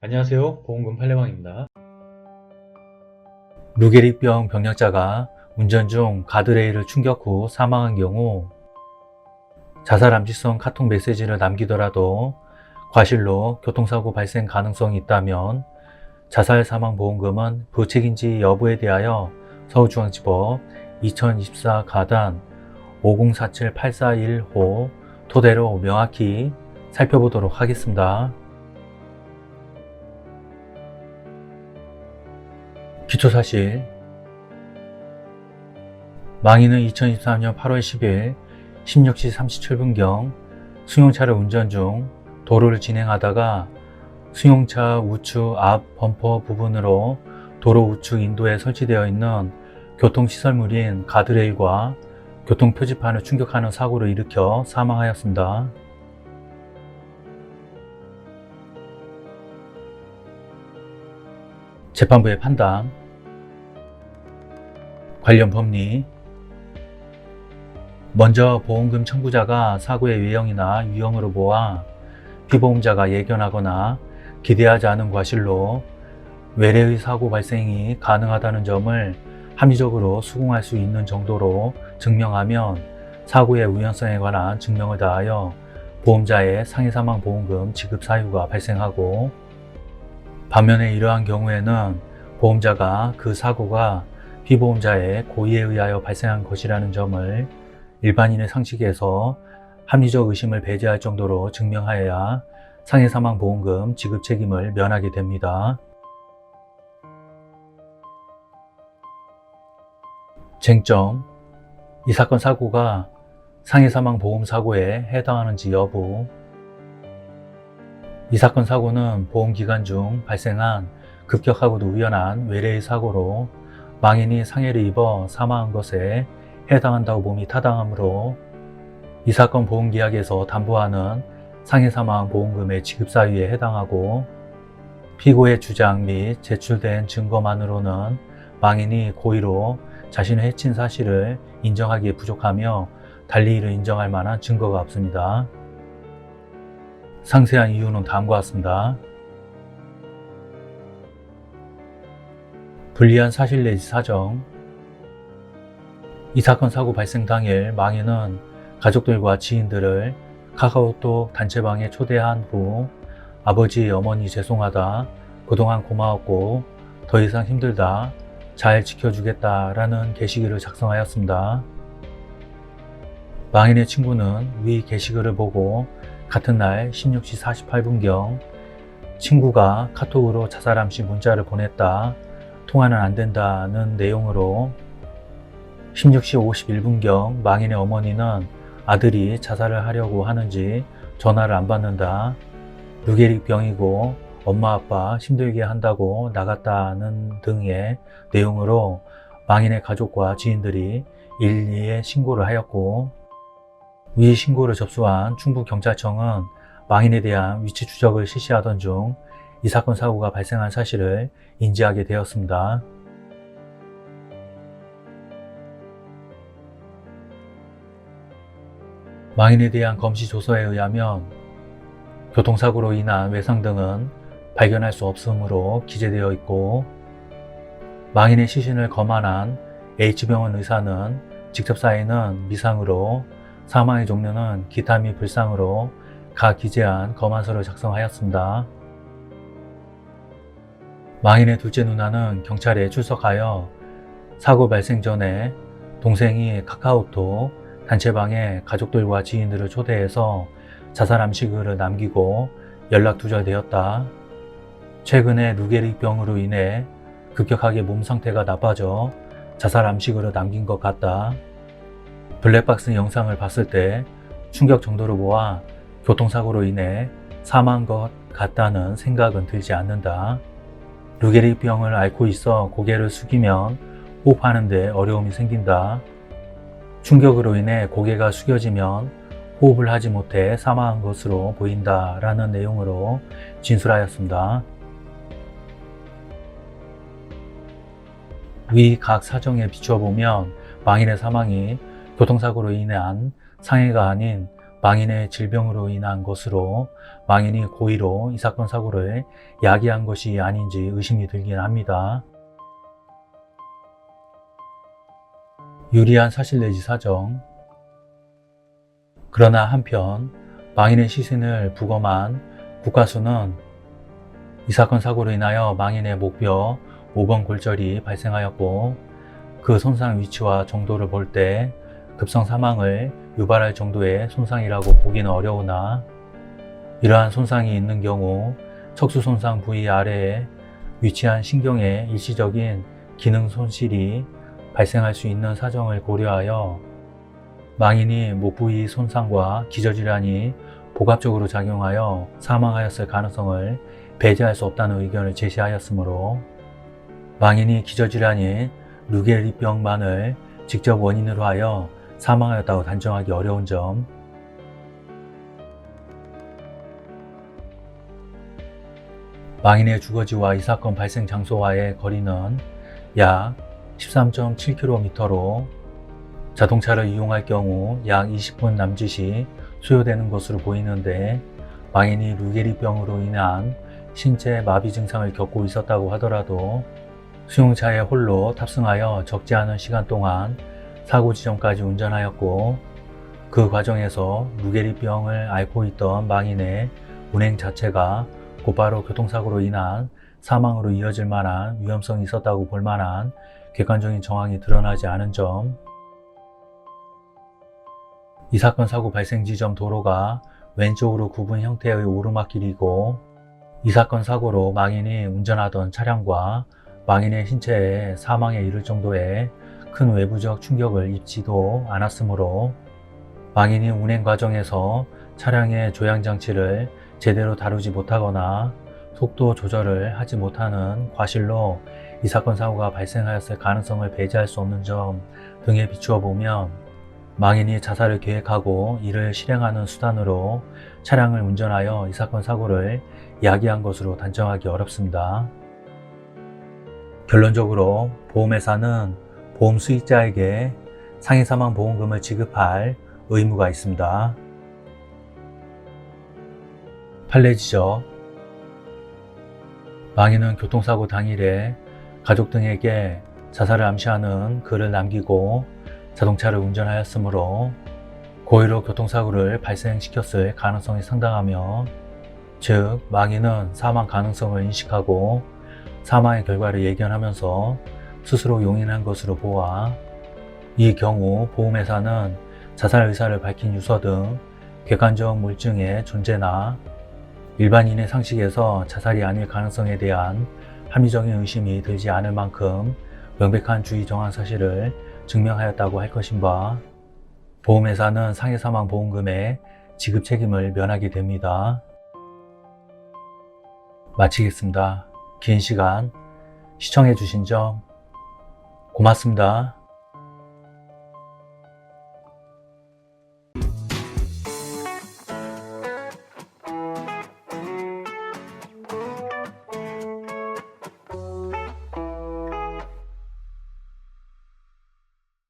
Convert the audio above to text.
안녕하세요. 보험금 팔례방입니다. 루게릭병 병력자가 운전 중 가드레일을 충격 후 사망한 경우 자살 암시성 카톡 메시지를 남기더라도 과실로 교통사고 발생 가능성이 있다면 자살 사망 보험금은 부책인지 여부에 대하여 서울중앙지법 2024 가단 5047841호 토대로 명확히 살펴보도록 하겠습니다. 기초사실 망인은 2023년 8월 10일 16시 37분경 승용차를 운전 중 도로를 진행하다가 승용차 우측 앞 범퍼 부분으로 도로 우측 인도에 설치되어 있는 교통시설물인 가드레일과 교통표지판을 충격하는 사고를 일으켜 사망하였습니다. 재판부의 판단 관련 법리. 먼저 보험금 청구자가 사고의 외형이나 유형으로 보아 피보험자가 예견하거나 기대하지 않은 과실로 외래의 사고 발생이 가능하다는 점을 합리적으로 수긍할 수 있는 정도로 증명하면 사고의 우연성에 관한 증명을 다하여 보험자의 상해사망 보험금 지급 사유가 발생하고 반면에 이러한 경우에는 보험자가 그 사고가 피보험자의 고의에 의하여 발생한 것이라는 점을 일반인의 상식에서 합리적 의심을 배제할 정도로 증명하여야 상해사망보험금 지급 책임을 면하게 됩니다. 쟁점 이 사건 사고가 상해사망보험 사고에 해당하는지 여부 이 사건 사고는 보험 기간 중 발생한 급격하고도 우연한 외래의 사고로 망인이 상해를 입어 사망한 것에 해당한다고 봄이 타당하므로 이 사건 보험계약에서 담보하는 상해 사망 보험금의 지급 사유에 해당하고 피고의 주장 및 제출된 증거만으로는 망인이 고의로 자신을 해친 사실을 인정하기에 부족하며 달리 이를 인정할 만한 증거가 없습니다. 상세한 이유는 다음과 같습니다. 불리한 사실 내지 사정 이 사건 사고 발생 당일 망인은 가족들과 지인들을 카카오톡 단체방에 초대한 후 아버지, 어머니 죄송하다. 그동안 고마웠고 더 이상 힘들다. 잘 지켜주겠다라는 게시글을 작성하였습니다. 망인의 친구는 위 게시글을 보고 같은 날 16시 48분경 친구가 카톡으로 자살함시 문자를 보냈다. 통화는 안 된다는 내용으로 16시 51분경 망인의 어머니는 아들이 자살을 하려고 하는지 전화를 안 받는다. 루게릭 병이고 엄마 아빠 힘들게 한다고 나갔다는 등의 내용으로 망인의 가족과 지인들이 112에 신고를 하였고 위 신고를 접수한 충북경찰청은 망인에 대한 위치 추적을 실시하던 중 이 사건 사고가 발생한 사실을 인지하게 되었습니다. 망인에 대한 검시 조서에 의하면 교통사고로 인한 외상 등은 발견할 수 없으므로 기재되어 있고 망인의 시신을 검안한 H병원 의사는 직접 사인은 미상으로 사망의 종류는 기타 및 불상으로 가 기재한 검안서를 작성하였습니다. 망인의 둘째 누나는 경찰에 출석하여 사고 발생 전에 동생이 카카오톡 단체방에 가족들과 지인들을 초대해서 자살 암시글을 남기고 연락 두절되었다. 최근에 루게릭병으로 인해 급격하게 몸 상태가 나빠져 자살 암시글을 남긴 것 같다. 블랙박스 영상을 봤을 때 충격 정도로 보아 교통사고로 인해 사망한 것 같다는 생각은 들지 않는다. 루게릭병을 앓고 있어 고개를 숙이면 호흡하는데 어려움이 생긴다. 충격으로 인해 고개가 숙여지면 호흡을 하지 못해 사망한 것으로 보인다 라는 내용으로 진술하였습니다. 위 각 사정에 비추어 보면 망인의 사망이 교통사고로 인한 상해가 아닌 망인의 질병으로 인한 것으로 망인이 고의로 이 사건 사고를 야기한 것이 아닌지 의심이 들긴 합니다. 유리한 사실 내지 사정. 그러나 한편 망인의 시신을 부검한 국가수는 이 사건 사고로 인하여 망인의 목뼈 5번 골절이 발생하였고 그 손상 위치와 정도를 볼때 급성 사망을 유발할 정도의 손상이라고 보기는 어려우나 이러한 손상이 있는 경우 척수 손상 부위 아래에 위치한 신경의 일시적인 기능 손실이 발생할 수 있는 사정을 고려하여 망인이 목 부위 손상과 기저질환이 복합적으로 작용하여 사망하였을 가능성을 배제할 수 없다는 의견을 제시하였으므로 망인이 기저질환인 루게리병만을 직접 원인으로 하여 사망하였다고 단정하기 어려운 점. 망인의 주거지와 이 사건 발생 장소와의 거리는 약 13.7km로 자동차를 이용할 경우 약 20분 남짓이 소요되는 것으로 보이는데 망인이 루게리병으로 인한 신체 마비 증상을 겪고 있었다고 하더라도 수용차에 홀로 탑승하여 적지 않은 시간 동안 사고 지점까지 운전하였고 그 과정에서 루게리병을 앓고 있던 망인의 운행 자체가 곧바로 교통사고로 인한 사망으로 이어질 만한 위험성이 있었다고 볼 만한 객관적인 정황이 드러나지 않은 점, 이 사건 사고 발생 지점 도로가 왼쪽으로 굽은 형태의 오르막길이고 이 사건 사고로 망인이 운전하던 차량과 망인의 신체에 사망에 이를 정도의 큰 외부적 충격을 입지도 않았으므로 망인이 운행 과정에서 차량의 조향 장치를 제대로 다루지 못하거나 속도 조절을 하지 못하는 과실로 이 사건 사고가 발생하였을 가능성을 배제할 수 없는 점 등에 비추어 보면 망인이 자살을 계획하고 이를 실행하는 수단으로 차량을 운전하여 이 사건 사고를 야기한 것으로 단정하기 어렵습니다. 결론적으로 보험회사는 보험 수익자에게 상해 사망 보험금을 지급할 의무가 있습니다. 판례 지적 망인은 교통사고 당일에 가족 등에게 자살을 암시하는 글을 남기고 자동차를 운전하였으므로 고의로 교통사고를 발생시켰을 가능성이 상당하며 즉 망인은 사망 가능성을 인식하고 사망의 결과를 예견하면서 스스로 용인한 것으로 보아 이 경우 보험회사는 자살 의사를 밝힌 유서 등 객관적 물증의 존재나 일반인의 상식에서 자살이 아닐 가능성에 대한 합리적인 의심이 들지 않을 만큼 명백한 주의 정황 사실을 증명하였다고 할 것인 바 보험회사는 상해 사망 보험금의 지급 책임을 면하게 됩니다. 마치겠습니다. 긴 시간 시청해 주신 점 고맙습니다.